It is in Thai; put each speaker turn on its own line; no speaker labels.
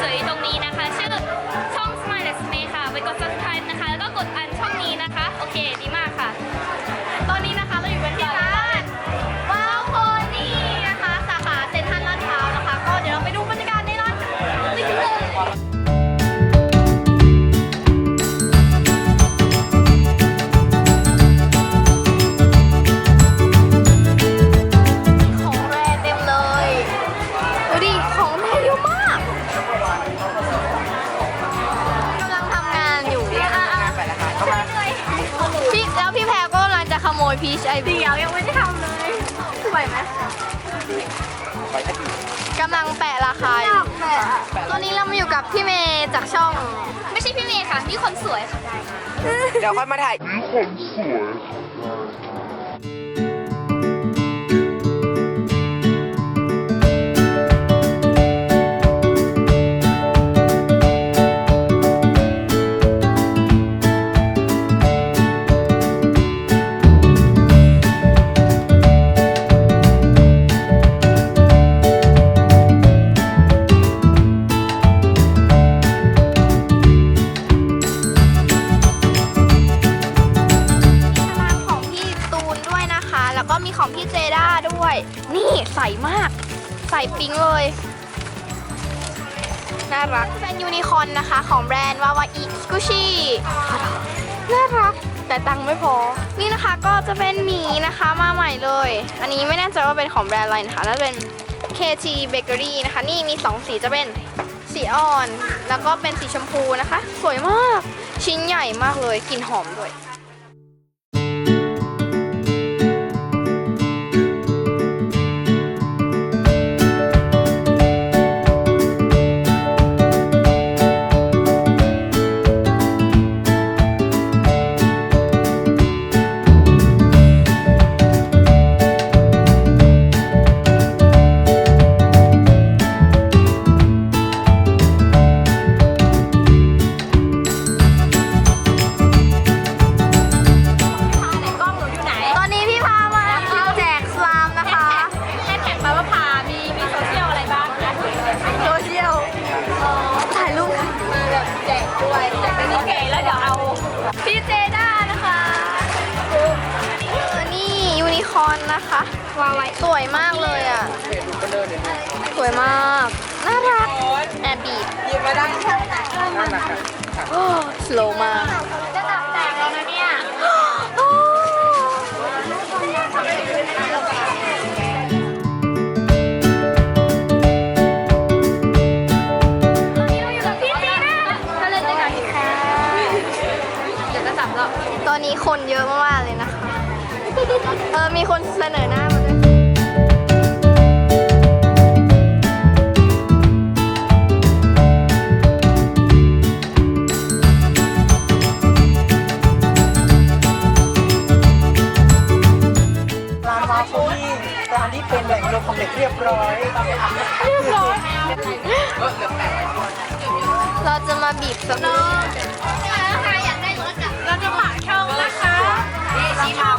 สวยๆตรงนี้นะคะ ชื่อ
พีชไอ
เดี๋ยวยังไม่ได้ทำเลยไหวไหม
ไปทันที
กำลังแปะราคาอยู่ตอนนี้เรามาอยู่กับพี่เมย์จากช่อง ไม่ใช่พี่เมย์ค่ะ พี่คนสวยค่ะ
เดี๋ยวค่อยมาถ่าย
ร้ ก็มีของพี่เจด้าด้วย นี่ใส่มาก ใส่ปิ๊งเลย น่ารัก เป็นยูนิคอร์นนะคะ ของแบรนด์วาวาอิกุชิน่ารัก แต่ตังค์ไม่พอ นี่นะคะก็จะเป็นหมีนะคะมาใหม่เลย อันนี้ไม่แน่ใจว่าเป็นของแบรนด์อะไรนะคะน่าจะเป็น KT Bakery นะคะ นี่มี 2 สีจะเป็นสีอ่อน แล้วก็เป็นสีชมพูนะคะ สวยมาก ชิ้นใหญ่มากเลยกลิ่นหอมด้วย
อร์น
นะคะวางไว้สวยมากเลยอะ สวยมาก น่ารัก แอบบีบ
ยิงไม่ได้นั่นแหละครับ
สโลมาก
จะตับแตกแล้วนะเนี่ย
ตอนนี้เราอยู่กับพี่เจด้าถ้าเล่นด้วยกันค่ะเดี๋ยวจะจับแล้วตอนนี้คนเยอะมากๆเลยนะคะ เออ มีคนเสนอหน้ามาด้วย
ร้านวาฟูี่ร้านที่เป็นแหล่งรวมของเด็กเรียบร้อย
เรียบร้อยเราจะมาบีบสโนว์
เราจะฝาช่องนะคะชี้มา